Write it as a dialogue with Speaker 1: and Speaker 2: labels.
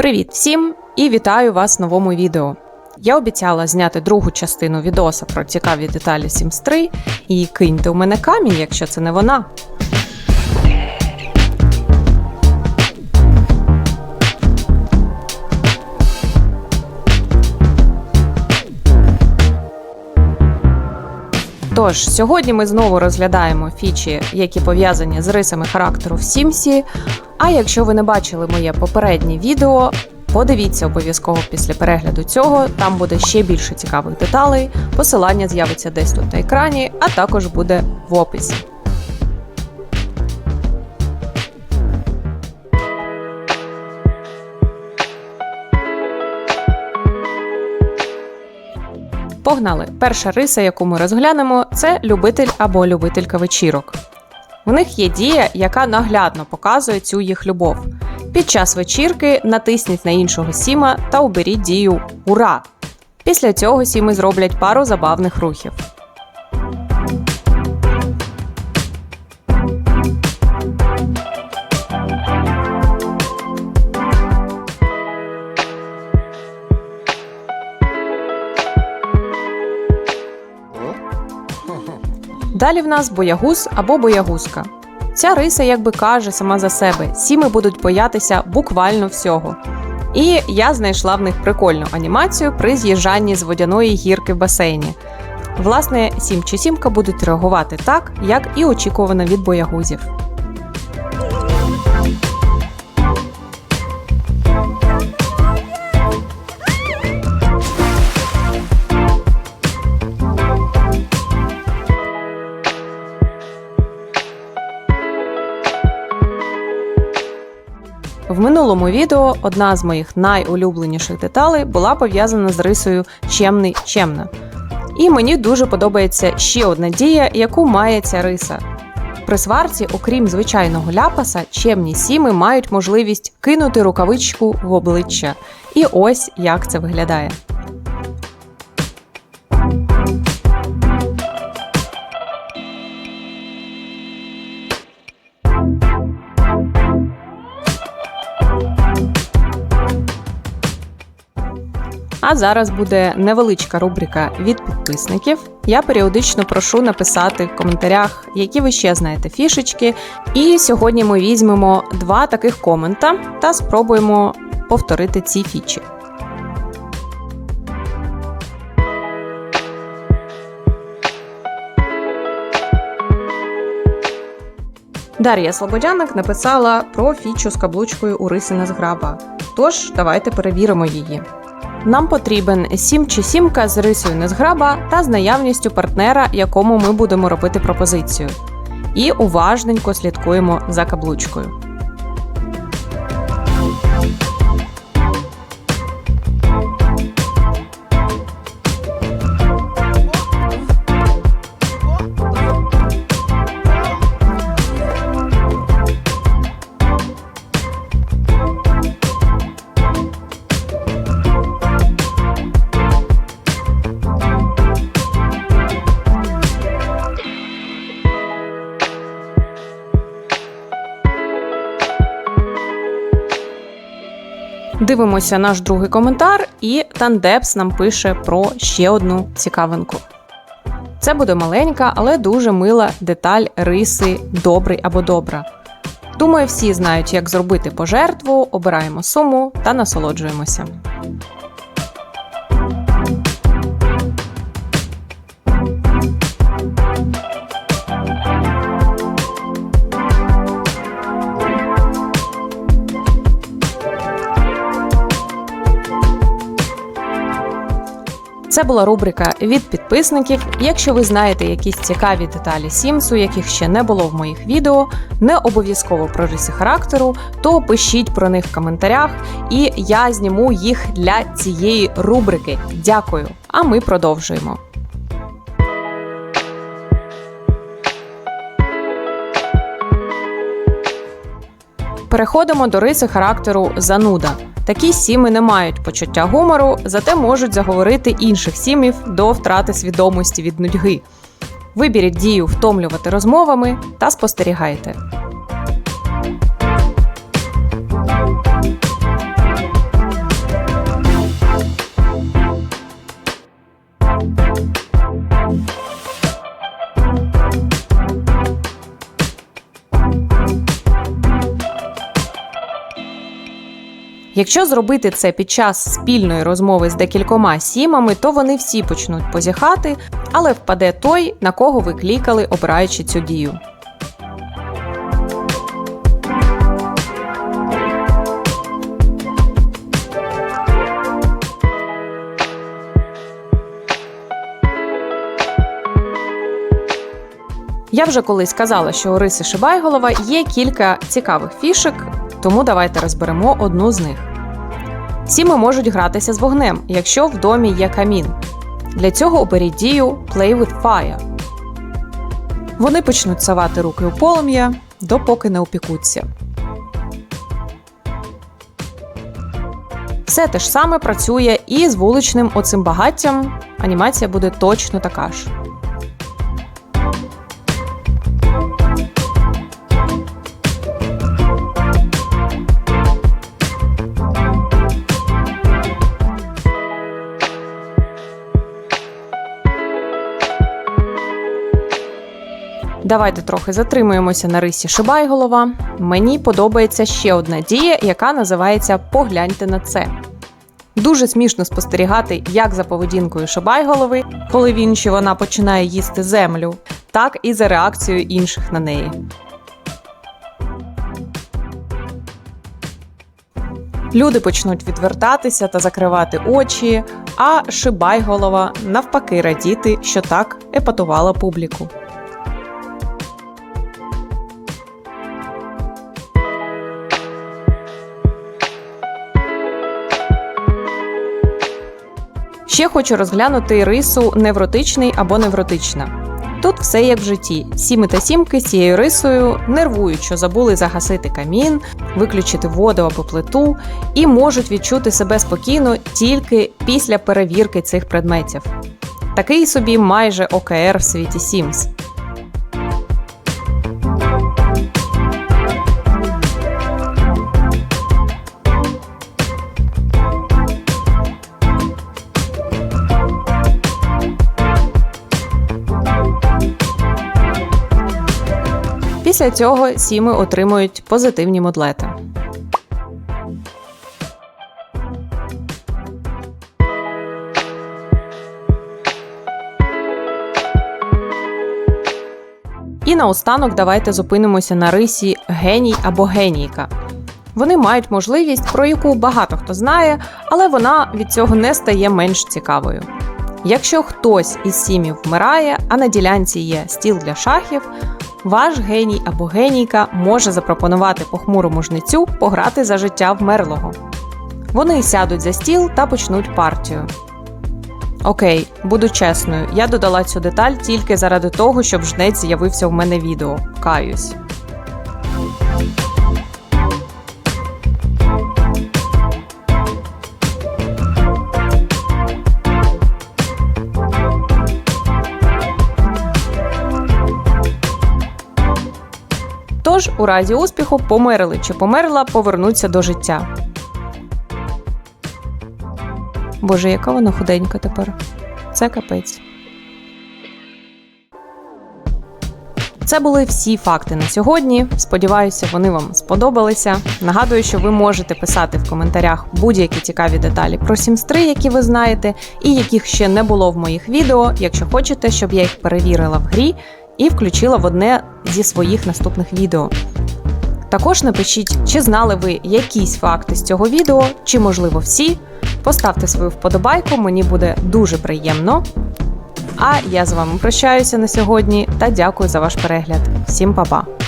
Speaker 1: Привіт всім і вітаю вас в новому відео. Я обіцяла зняти другу частину відоса про цікаві деталі Sims 3 і киньте у мене камінь, якщо це не вона. Тож, сьогодні ми знову розглядаємо фічі, які пов'язані з рисами характеру в Сімсі. А якщо ви не бачили моє попереднє відео, подивіться обов'язково після перегляду цього. Там буде ще більше цікавих деталей. Посилання з'явиться десь тут на екрані, а також буде в описі. Погнали! Перша риса, яку ми розглянемо, це любитель або любителька вечірок. В них є дія, яка наглядно показує цю їх любов. Під час вечірки натисніть на іншого сіма та оберіть дію Ура! Після цього сіми зроблять пару забавних рухів. Далі в нас боягуз або боягузка. Ця риса якби каже сама за себе, сіми будуть боятися буквально всього. І я знайшла в них прикольну анімацію при з'їжджанні з водяної гірки в басейні. Власне, сім чи сімка будуть реагувати так, як і очікувано від боягузів. Минулому відео одна з моїх найулюбленіших деталей була пов'язана з рисою чемний чемна. І мені дуже подобається ще одна дія, яку має ця риса. При сварці, окрім звичайного ляпаса, чемні сіми мають можливість кинути рукавичку в обличчя. І ось як це виглядає. А зараз буде невеличка рубрика від підписників. Я періодично прошу написати в коментарях, які ви ще знаєте фішечки. І сьогодні ми візьмемо два таких комента та спробуємо повторити ці фічі. Дар'я Слободяник написала про фічу з каблучкою у Рисина з граба. Тож давайте перевіримо її. Нам потрібен сім чи сімка з рисою незграба та з наявністю партнера, якому ми будемо робити пропозицію. І уважненько слідкуємо за каблучкою. Дивимося наш другий коментар, і Тандепс нам пише про ще одну цікавинку. Це буде маленька, але дуже мила деталь риси добрий або добра. Думаю, всі знають, як зробити пожертву, обираємо суму та насолоджуємося. Це була рубрика від підписників. Якщо ви знаєте якісь цікаві деталі Сімсу, яких ще не було в моїх відео, не обов'язково про риси характеру, то пишіть про них в коментарях, і я зніму їх для цієї рубрики. Дякую! А ми продовжуємо. Переходимо до риси характеру зануда. Такі сіми не мають почуття гумору, зате можуть заговорити інших сімів до втрати свідомості від нудьги. Виберіть дію втомлювати розмовами та спостерігайте. Якщо зробити це під час спільної розмови з декількома сімами, то вони всі почнуть позіхати, але впаде той, на кого ви клікали, обираючи цю дію. Я вже колись казала, що у Риси Шибайголова є кілька цікавих фішек, тому давайте розберемо одну з них. Сіми можуть гратися з вогнем, якщо в домі є камін. Для цього оберіть дію Play with Fire. Вони почнуть совати руки у полум'я, допоки не упікуться. Все те ж саме працює і з вуличним оцим багаттям. Анімація буде точно така ж. Давайте трохи затримуємося на рисі Шибайголова. Мені подобається ще одна дія, яка називається Погляньте на це. Дуже смішно спостерігати як за поведінкою Шибайголови, коли він чи вона починає їсти землю, так і за реакцією інших на неї. Люди почнуть відвертатися та закривати очі, а Шибайголова навпаки радіти, що так епатувала публіку. Ще хочу розглянути рису невротичний або невротична. Тут все як в житті. Сіми та сімки з цією рисою нервують, що забули загасити камін, виключити воду або плиту, і можуть відчути себе спокійно тільки після перевірки цих предметів. Такий собі майже ОКР в світі Sims. Після цього сіми отримують позитивні модлети. І наостанок давайте зупинимося на рисі геній або генійка. Вони мають можливість, про яку багато хто знає, але вона від цього не стає менш цікавою. Якщо хтось із сімів вмирає, а на ділянці є стіл для шахів, ваш геній або генійка може запропонувати похмурому жницю пограти за життя вмерлого. Вони сядуть за стіл та почнуть партію. Окей, буду чесною, я додала цю деталь тільки заради того, щоб жнець з'явився в мене відео. Каюсь. Тож, у разі успіху, померли чи померла, повернуться до життя. Боже, яка вона худенька тепер. Це капець. Це були всі факти на сьогодні. Сподіваюся, вони вам сподобалися. Нагадую, що ви можете писати в коментарях будь-які цікаві деталі про 3, які ви знаєте, і яких ще не було в моїх відео, якщо хочете, щоб я їх перевірила в грі і включила в одне зі своїх наступних відео. Також напишіть, чи знали ви якісь факти з цього відео, чи, можливо, всі. Поставте свою вподобайку, мені буде дуже приємно. А я з вами прощаюся на сьогодні та дякую за ваш перегляд. Всім па-па!